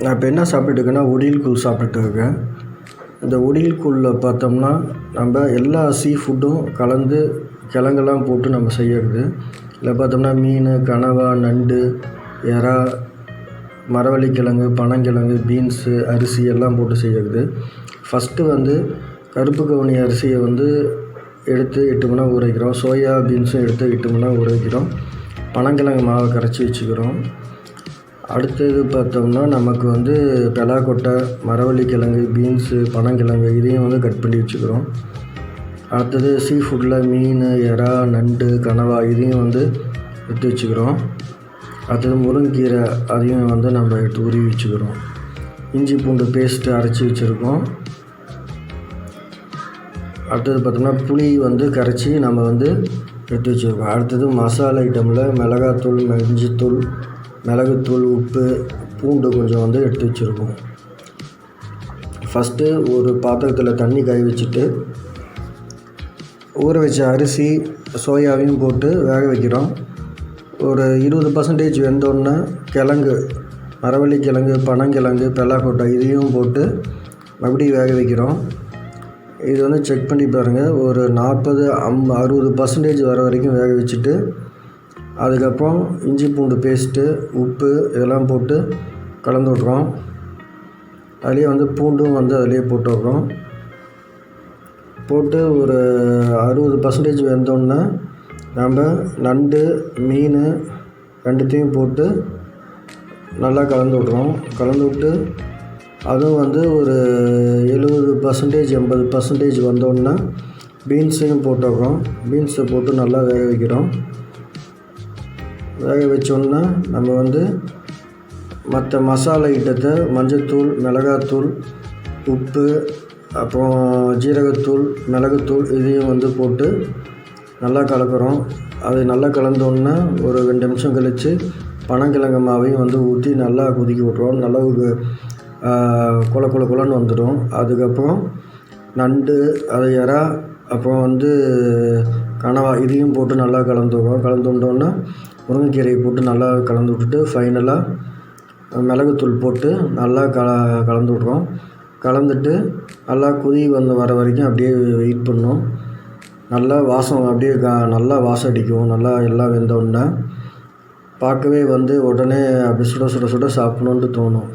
நான் இப்போ என்ன சாப்பிட்டுட்டு இருக்கேன்னா கூழ் சாப்பிட்டுட்டு இருக்கேன். இந்த ஒடியில் கூழில் பார்த்தோம்னா நம்ம எல்லா சீ ஃபுட்டும் கலந்து கிழங்கெல்லாம் போட்டு நம்ம செய்யறது. இதில் பார்த்தோம்னா மீன் கனவா நண்டு எறா மரவள்ளிக்கிழங்கு பனங்கிழங்கு பீன்ஸு அரிசி எல்லாம் போட்டு செய்யறது. ஃபஸ்ட்டு வந்து கருப்பு கவுனி அரிசியை வந்து எடுத்து எட்டு மணி நேரம் ஊற வைக்கிறோம் சோயா பீன்ஸும் எடுத்து எட்டு மணி நேரம் ஊற வைக்கிறோம் பனங்கிழங்கு மாவை கரைச்சி வச்சுக்கிறோம். அடுத்தது பார்த்தோம்னா நமக்கு வந்து பெலாக்கொட்டை மரவள்ளிக்கிழங்கு பீன்ஸு பனங்கிழங்கு இதையும் வந்து கட் பண்ணி வச்சுக்கிறோம். அடுத்தது சீ ஃபுட்டில் மீன் எறா நண்டு கனவா இதையும் வந்து எடுத்து வச்சுக்கிறோம். அடுத்தது முருங்கீரை அதையும் வந்து நம்ம எடுத்து உருவி வச்சுக்கிறோம். இஞ்சி பூண்டு பேஸ்ட்டு அரைச்சி வச்சுருக்கோம். அடுத்தது பார்த்தோம்னா புளி வந்து கரைச்சி நம்ம வந்து எடுத்து வச்சுருக்கோம். அடுத்தது மசாலா ஐட்டமில் மிளகாத்தூள் இஞ்சித்தூள் மிளகுத்தூள் உப்பு பூண்டு கொஞ்சம் வந்து எடுத்து வச்சுருக்கோம். ஃபஸ்ட்டு ஒரு பாத்திரத்தில் தண்ணி காய வச்சுட்டு ஊற வச்ச அரிசி சோயாவையும் போட்டு வேக வைக்கிறோம். ஒரு இருபது பர்சன்டேஜ் வெந்தோடனே கிழங்கு மரவள்ளி கிழங்கு பனங்கிழங்கு பெல்லாக்கொட்டை இதையும் போட்டு மறுபடியும் வேக வைக்கிறோம். இது வந்து செக் பண்ணி பாருங்கள் ஒரு நாற்பது அம் அறுபது பர்சன்டேஜ் வர வரைக்கும் வேக வச்சுட்டு அதுக்கப்புறம் இஞ்சி பூண்டு பேஸ்ட்டு உப்பு இதெல்லாம் போட்டு கலந்து விட்றோம் அதுலேயே வந்து பூண்டும் வந்து அதிலே போட்டு விட்றோம் போட்டு ஒரு அறுபது பர்சன்டேஜ் வெந்தோடனே நம்ம நண்டு மீன் ரெண்டுத்தையும் போட்டு நல்லா கலந்து விட்றோம் கலந்து விட்டு அதுவும் வந்து ஒரு எழுபது பர்சன்டேஜ் எண்பது பர்சன்டேஜ் வந்தோடனே பீன்ஸையும் போட்டுடுறோம் பீன்ஸை போட்டு நல்லா வேக வைக்கிறோம். வேக வச்சோன்னா நம்ம வந்து மற்ற மசாலா ஐட்டத்தை மஞ்சள்தூள் மிளகாத்தூள் உப்பு அப்புறம் ஜீரகத்தூள் மிளகுத்தூள் இதையும் வந்து போட்டு நல்லா கலக்கிறோம். அது நல்லா கலந்தோன்னா ஒரு ரெண்டு நிமிஷம் கழித்து பனங்கிழங்கு மாவையும் வந்து ஊற்றி நல்லா கொதிக்க விட்ருவோம் நல்லா ஒரு கொல கொல கொலன்னு வந்துடும். அதுக்கப்புறம் நண்டு அது இறா அப்புறம் வந்து கனவா இதையும் போட்டு நல்லா கலந்து விடுவோம். கலந்து விட்டோன்னா முருங்கைக்கீரையை போட்டு நல்லா கலந்து விட்டுட்டு ஃபைனலாக மிளகுத்தூள் போட்டு நல்லா கல கலந்து விட்றோம் கலந்துட்டு நல்லா கொதி வந்து வர வரைக்கும் அப்படியே வெயிட் பண்ணும் நல்லா வாசம் அப்படியே க நல்லா வாசம் அடிக்கும். நல்லா எல்லாம் வெந்தோடனே பார்க்கவே வந்து உடனே அப்படி சுட சுட சுட சாப்பிட்ணுன்ட்டு தோணும்.